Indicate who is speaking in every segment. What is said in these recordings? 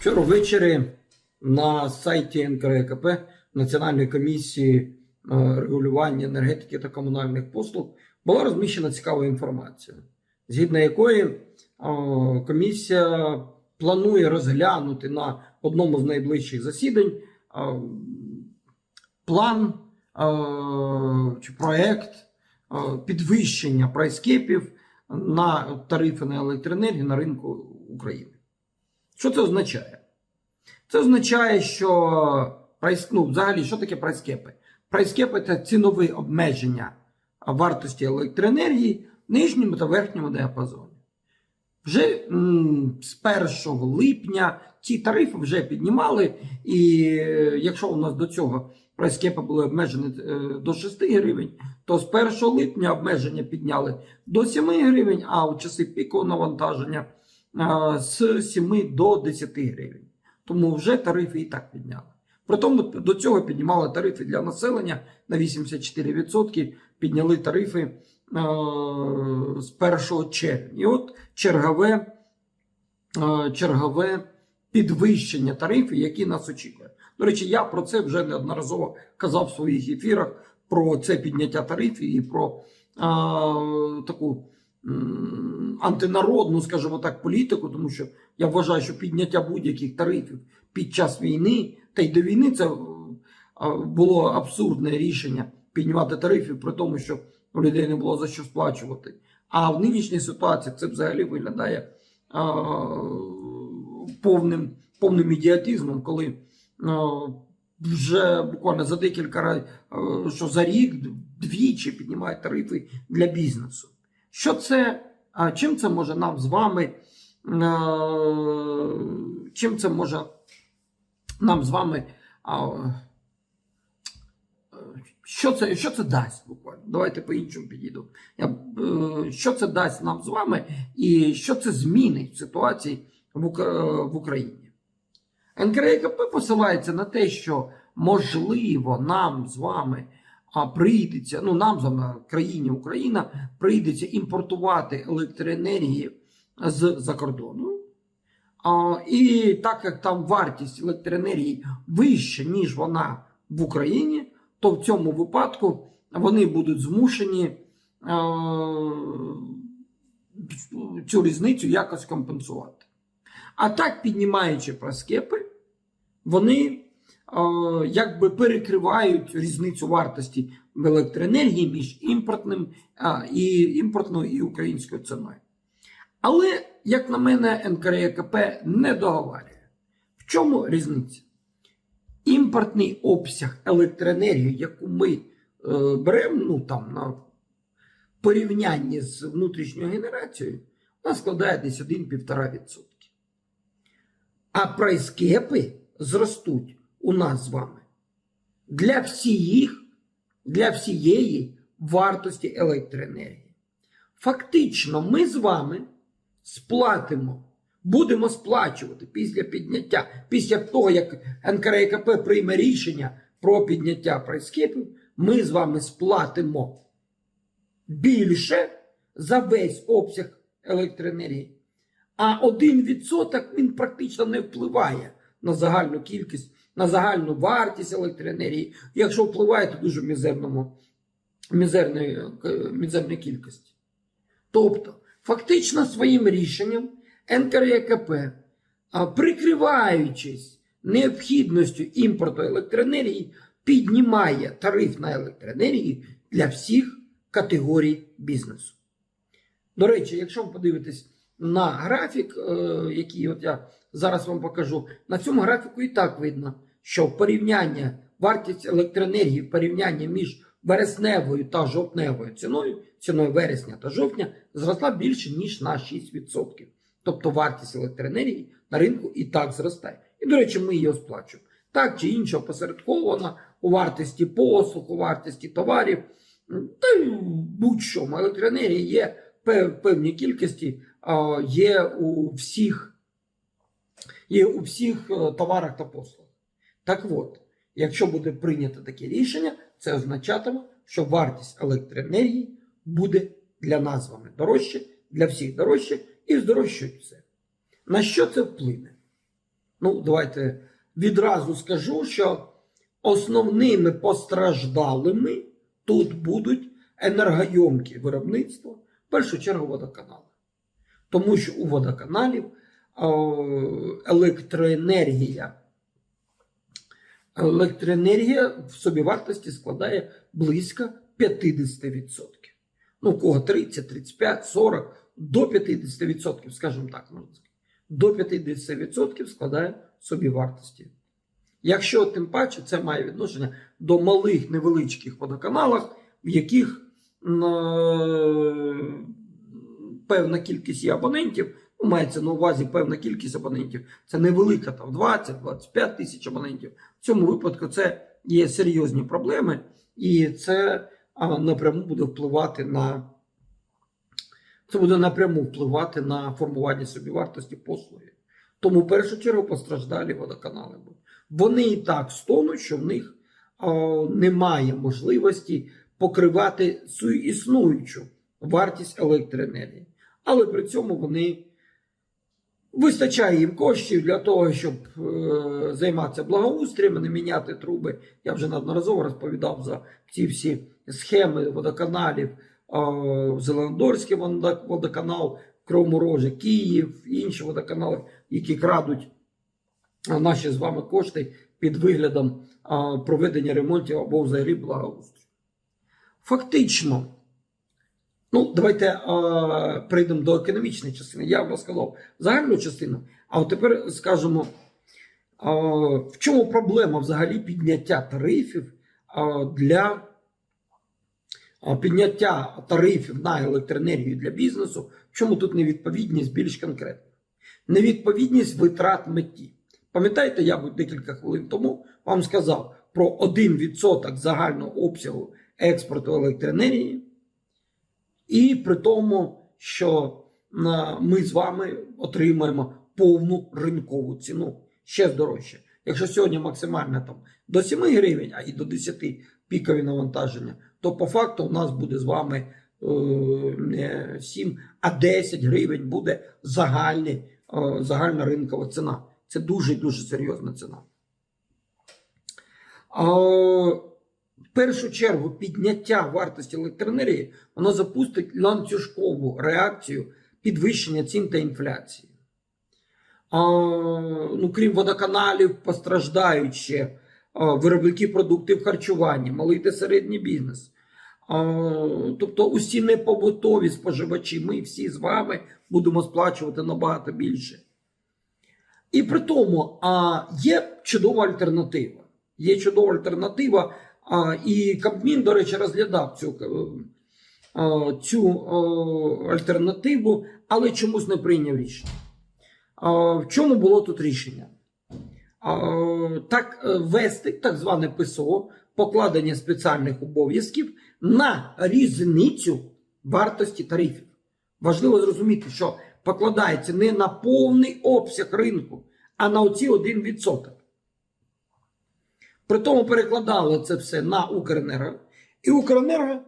Speaker 1: Вчора ввечері на сайті НКРКП Національної комісії е, регулювання енергетики та комунальних послуг була розміщена цікава інформація, згідно якої е, комісія планує розглянути на одному з найближчих засідань е, план чи проект підвищення прайскепів на тарифи на електроенергію на ринку України. Що це означає? Це означає, що прайс, ну, взагалі, що таке прайскепи? Прайскепи це цінові обмеження вартості електроенергії в нижньому та верхньому діапазоні. Вже м, з 1 липня ці тарифи вже піднімали, і е, якщо у нас до цього прайскепи були обмежені е, до 6 гривень, то з 1 липня обмеження підняли до 7 гривень, а у часи пікового навантаження з 7 до 10 гривень. Тому вже тарифи і так підняли. При тому до цього піднімали тарифи для населення на 84%, підняли тарифи з 1 червня. І от чергове, чергове підвищення тарифів, які нас очікує. До речі, я про це вже неодноразово казав в своїх ефірах про це підняття тарифів і про е, таку антинародну, скажімо так, політику, тому що я вважаю, що підняття будь-яких тарифів під час війни, та й до війни це е, було абсурдне рішення піднімати тарифи, при тому, що у людей не було за що сплачувати. А в нинішній ситуації це взагалі виглядає а, повним, повним ідіотизмом, коли а, вже буквально за декілька разів, що за рік двічі піднімають тарифи для бізнесу. Що це? Чим це може нам з вами? Чим це може нам з вами? Що це, що це дасть буквально? Давайте по-іншому підійду. Я, е, що це дасть нам з вами, і що це змінить в ситуації в, в Україні? НКРКП посилається на те, що можливо нам з вами а, прийдеться, ну нам з вами, країні Україна, прийдеться імпортувати електроенергії з-за кордону. А, і так як там вартість електроенергії вища, ніж вона в Україні, то в цьому випадку вони будуть змушені е, цю різницю якось компенсувати. А так, піднімаючи проскепи, вони якби перекривають різницю вартості в електроенергії між імпортним і імпортною і українською ціною. Але, як на мене, НКРЕКП не договарює. В чому різниця? Імпортний обсяг електроенергії, яку ми е, беремо ну, там, на порівнянні з внутрішньою генерацією, вона складає десь 1-1,5%. А прайскепи зростуть у нас з вами для всіх, для всієї вартості електроенергії. Фактично, ми з вами сплатимо, будемо сплачувати після підняття, після того, як НКРКП прийме рішення про підняття прайскепів, ми з вами сплатимо більше за весь обсяг електроенергії. А 1% він практично не впливає на загальну кількість, на загальну вартість електроенергії, якщо впливає, то дуже мізерному, мізерної, е, мізерної кількості. Тобто, фактично своїм рішенням НКРЕКП, прикриваючись необхідністю імпорту електроенергії, піднімає тариф на електроенергію для всіх категорій бізнесу. До речі, якщо ви подивитесь на графік, е, який от я зараз вам покажу, на цьому графіку і так видно, що порівняння вартість електроенергії в порівнянні між вересневою та жовтневою ціною, ціною вересня та жовтня, зросла більше ніж на 6%. Тобто вартість електроенергії на ринку і так зростає. І, до речі, ми її сплачуємо. Так чи інше опосередкована у вартості послуг, у вартості товарів, та будь-що електроенергія є в певній кількості, є у всіх, є у всіх е, товарах та послугах. Так от, якщо буде прийнято таке рішення, це означатиме, що вартість електроенергії буде для нас з вами дорожче, для всіх дорожче і здорожчують все. На що це вплине? Ну, давайте відразу скажу, що основними постраждалими тут будуть енергойомкі виробництва, в першу чергу водоканали. Тому що у водоканалів електроенергія. Електроенергія в собівартості складає близько 50%. Ну, у кого 30, 35, 40, до 50%, скажімо так, можна. До 50% складає собівартості. Якщо тим паче це має відношення до малих невеличких водоканалів, в яких е, певна кількість є абонентів, мається на увазі певна кількість абонентів, це невелика, там 20-25 тисяч абонентів. В цьому випадку це є серйозні проблеми, і це напряму буде впливати на це буде напряму впливати на формування собівартості послуги. Тому в першу чергу постраждалі водоканали будуть. Вони і так стонуть, що в них о, немає можливості покривати свою існуючу вартість електроенергії. Але при цьому вони вистачає їм коштів для того, щоб е, займатися благоустрієм, не міняти труби. Я вже неодноразово розповідав за ці всі схеми водоканалів. е, Зеленодорський водоканал, Кровомороже, Київ, інші водоканали, які крадуть наші з вами кошти під виглядом а, проведення ремонтів або взагалі благоустрою. Фактично, ну, давайте а, прийдемо до економічної частини. Я вам розказав загальну частину, а от тепер скажемо, а, в чому проблема взагалі підняття тарифів а, для а, підняття тарифів на електроенергію для бізнесу. В чому тут невідповідність більш конкретно? Невідповідність витрат меті. Пам'ятаєте, я декілька хвилин тому вам сказав про 1% загального обсягу експорту електроенергії, і при тому, що ми з вами отримаємо повну ринкову ціну ще дорожче. Якщо сьогодні максимально там до 7 гривень, а і до 10 пікові навантаження, то по факту у нас буде з вами е, не 7, а 10 гривень буде загальні, е, загальна ринкова ціна. Це дуже дуже серйозна ціна. В першу чергу підняття вартості електроенергії воно запустить ланцюжкову реакцію підвищення цін та інфляції. А, ну, крім водоканалів, постраждають ще а, виробники продуктів харчування, малий та середній бізнес. А, тобто усі непобутові споживачі, ми всі з вами будемо сплачувати набагато більше. І при тому а, є чудова альтернатива. Є чудова альтернатива, і Кабмін, до речі, розглядав цю, е, е, цю е, альтернативу, але чомусь не прийняв рішення. В чому було тут рішення? Так ввести так зване ПСО, покладення спеціальних обов'язків на різницю вартості тарифів. Важливо зрозуміти, що покладається не на повний обсяг ринку, а на оці 1%. При тому перекладали це все на Укренерго. І Укренерго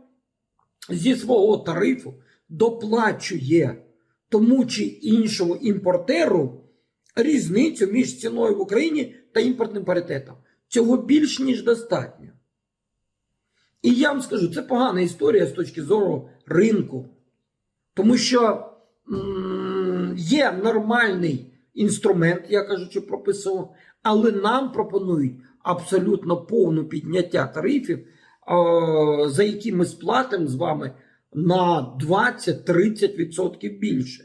Speaker 1: зі свого тарифу доплачує тому чи іншому імпортеру різницю між ціною в Україні та імпортним паритетом. Цього більш ніж достатньо. І я вам скажу, це погана історія з точки зору ринку. Тому що є нормальний інструмент, я кажучи, про ПСО, але нам пропонують абсолютно повне підняття тарифів, за які ми сплатимо з вами на 20-30% більше.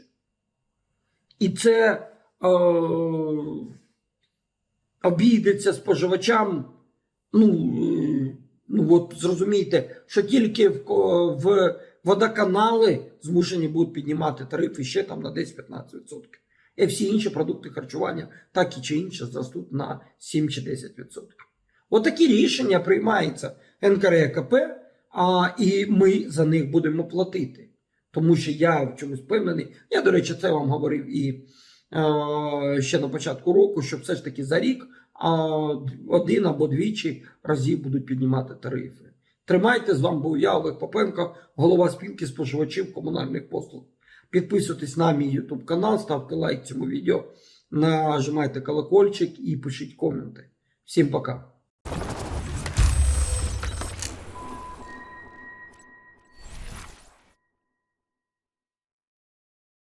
Speaker 1: І це е, обійдеться споживачам. Ну, ну от зрозумійте, що тільки в, в водоканали змушені будуть піднімати тарифи ще там на 10-15%. І всі інші продукти харчування так і чи інше зростуть на 7 чи 10%. Отакі рішення приймаються НКРЕКП, а, і ми за них будемо платити. Тому що я в чомусь впевнений. Я, до речі, це вам говорив і е, ще на початку року, що все ж таки за рік а, один або двічі разів будуть піднімати тарифи. Тримайте з вами був я, Олег Попенко, голова спілки споживачів комунальних послуг. Підписуйтесь на мій YouTube канал, ставте лайк цьому відео, нажимайте колокольчик і пишіть коменти. Всім пока!